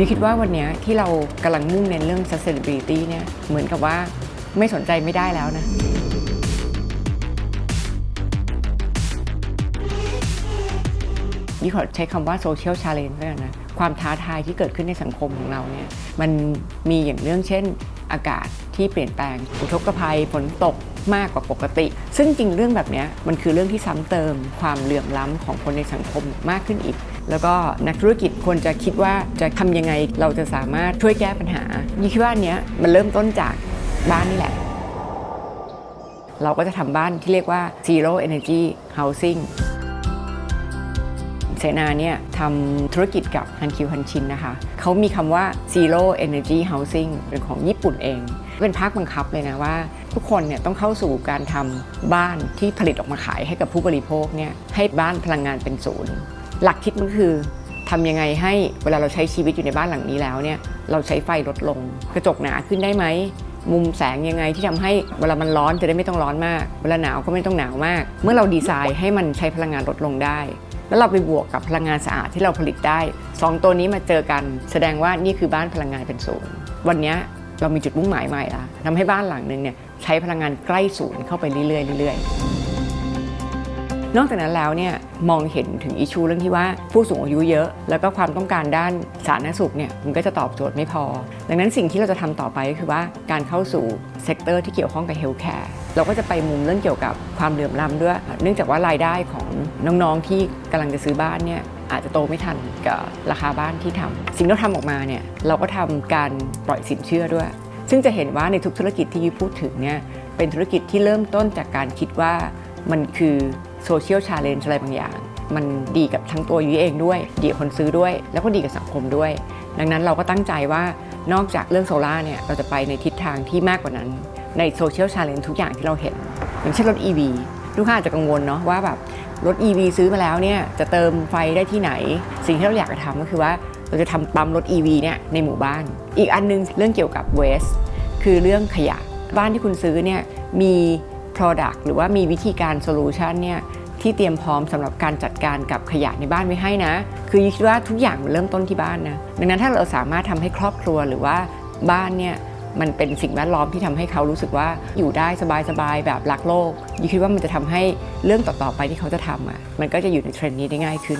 ยูคิดว่าวันนี้ที่เรากำลังมุ่งเน้นเรื่อง sustainability เนี่ยเหมือนกับว่าไม่สนใจไม่ได้แล้วนะยี่ขอใช้คำว่า social challenge ด้วยกันนะ ความท้าทายที่เกิดขึ้นในสังคมของเราเนี่ย มันมีอย่างเรื่องเช่น อากาศที่เปลี่ยนแปลง อุทกภัยฝนตกมากกว่าปกติ ซึ่งจริงเรื่องแบบนี้มันคือเรื่องที่ซ้ำเติมความเหลื่อมล้ำของคนในสังคมมากขึ้นอีก แล้วก็นักธุรกิจควรจะคิดว่าจะทำยังไงเราจะสามารถช่วยแก้ปัญหายี่คิดว่านเนี้ยมันเริ่มต้นจากบ้านนี่แหละ เราก็จะทำบ้านที่เรียกว่า zero energy housing เสนาเนี่ยทำธุรกิจกับฮันคิวฮันชินนะคะเขามีคำว่า zero energy housing เป็นของญี่ปุ่นเอง เป็นภาคบังคับเลยนะว่า ทุกคนเนี่ยต้องเข้าสู่การทำบ้านที่ผลิตออกมาขายให้กับผู้บริโภคเนี่ยให้บ้านพลังงานเป็นศูนย์หลักคิดมันคือทำยังไงให้เวลาเราใช้ชีวิตอยู่ในบ้านหลังนี้แล้วเนี่ยเราใช้ไฟลดลง กระจกหนาขึ้นได้ไหมมุมแสงยังไงที่ทำให้เวลามันร้อนจะได้ไม่ต้องร้อนมาก เวลาหนาวก็ไม่ต้องหนาวมาก เมื่อเราดีไซน์ให้มันใช้พลังงานลดลงได้ แล้วเราไปบวกกับพลังงานสะอาดที่เราผลิตได้สองตัวนี้มาเจอกัน แสดงว่านี่คือบ้านพลังงานเป็นศูนย์วันนี้เรามีจุดมุ่งหมายใหม่ละทำให้บ้านหลังหนึ่งเนี่ยใช้พลังงานใกล้ศูนย์เข้าไปเรื่อยๆเรื่อยๆ นอกจากนั้นแล้วเนี่ยมองเห็นถึงอิชูเรื่องที่ว่าผู้สูงอายุเยอะ แล้วก็ความต้องการด้านสาธารณสุขเนี่ยมันก็จะตอบโจทย์ไม่พอ ดังนั้นสิ่งที่เราจะทำต่อไปก็คือว่าการเข้าสู่เซกเตอร์ที่เกี่ยวข้องกับเฮลท์แคร์ เราก็จะไปมุมเรื่องเกี่ยวกับความเหลื่อมล้ำด้วย เนื่องจากว่ารายได้ของน้องๆที่กำลังจะซื้อบ้านเนี่ยอาจจะโตไม่ทันกับราคาบ้านที่ทำสิ่งที่เราทำออกมาเนี่ยเราก็ทำการปล่อยสินเชื่อด้วย ซึ่งจะเห็นว่าในทุกธุรกิจที่ยุพูดถึงเนี่ยเป็นธุรกิจที่เริ่มต้นจากการคิดว่ามันคือโซเชียลชาเลนจ์อะไรบางอย่าง มันดีกับทั้งตัวยุ้ยเองด้วย ดีกับคนซื้อด้วย แล้วก็ดีกับสังคมด้วย ดังนั้นเราก็ตั้งใจว่านอกจากเรื่องโซล่าเนี่ยเราจะไปในทิศทางที่มากกว่านั้น ในโซเชียลชาเลนจ์ทุกอย่างที่เราเห็น อย่างเช่นรถ EV ลูกค้าอาจจะกังวลเนาะว่าแบบรถ EV ซื้อมาแล้วเนี่ยจะเติมไฟได้ที่ไหน สิ่งที่เราอยากจะทำก็คือว่าเราจะทำปั๊มรถ EV เนี่ยในหมู่บ้าน อีกอันนึงเรื่องเกี่ยวกับ waste คือเรื่องขยะบ้านที่คุณซื้อเนี่ยมี product หรือว่ามีวิธีการ solution เนี่ยที่เตรียมพร้อมสำหรับการจัดการกับขยะในบ้านไว้ให้นะ คือคิดว่าทุกอย่างมันเริ่มต้นที่บ้านนะ ดังนั้นถ้าเราสามารถทำให้ครอบครัวหรือว่าบ้านเนี่ย มันเป็นสิ่งแวดล้อมที่ทำให้เขารู้สึกว่าอยู่ได้สบายๆแบบรักโลกยิคิดว่ามันจะทำให้เรื่องต่อๆไปที่เขาจะทำอะมันก็จะอยู่ในเทรนด์นี้ได้ง่ายขึ้น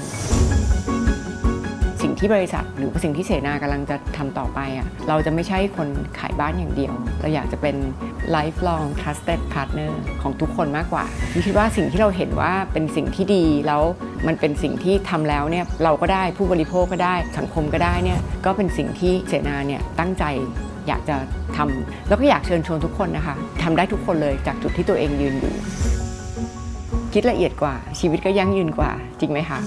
สิ่งที่บริษัทหรือสิ่งที่เสนากำลังจะทำต่อไปอะเราจะไม่ใช่คนขายบ้านอย่างเดียว เราอยากจะเป็น lifelong trusted partner ของทุกคนมากกว่าดิคิดว่าสิ่งที่เราเห็นว่าเป็นสิ่งที่ดีแล้วมันเป็นสิ่งที่ทำแล้วเนี่ยเราก็ได้ผู้บริโภคก็ได้สังคมก็ได้เนี่ยก็เป็นสิ่งที่เสนาเนี่ยตั้งใจ อยากจะทำแล้วก็อยากเชิญชวนทุกคนนะคะทำได้ทุกคนเลยจากจุดที่ตัวเองยืนอยู่ คิดละเอียดกว่าชีวิตก็ยั่งยืนกว่าจริงไหมคะ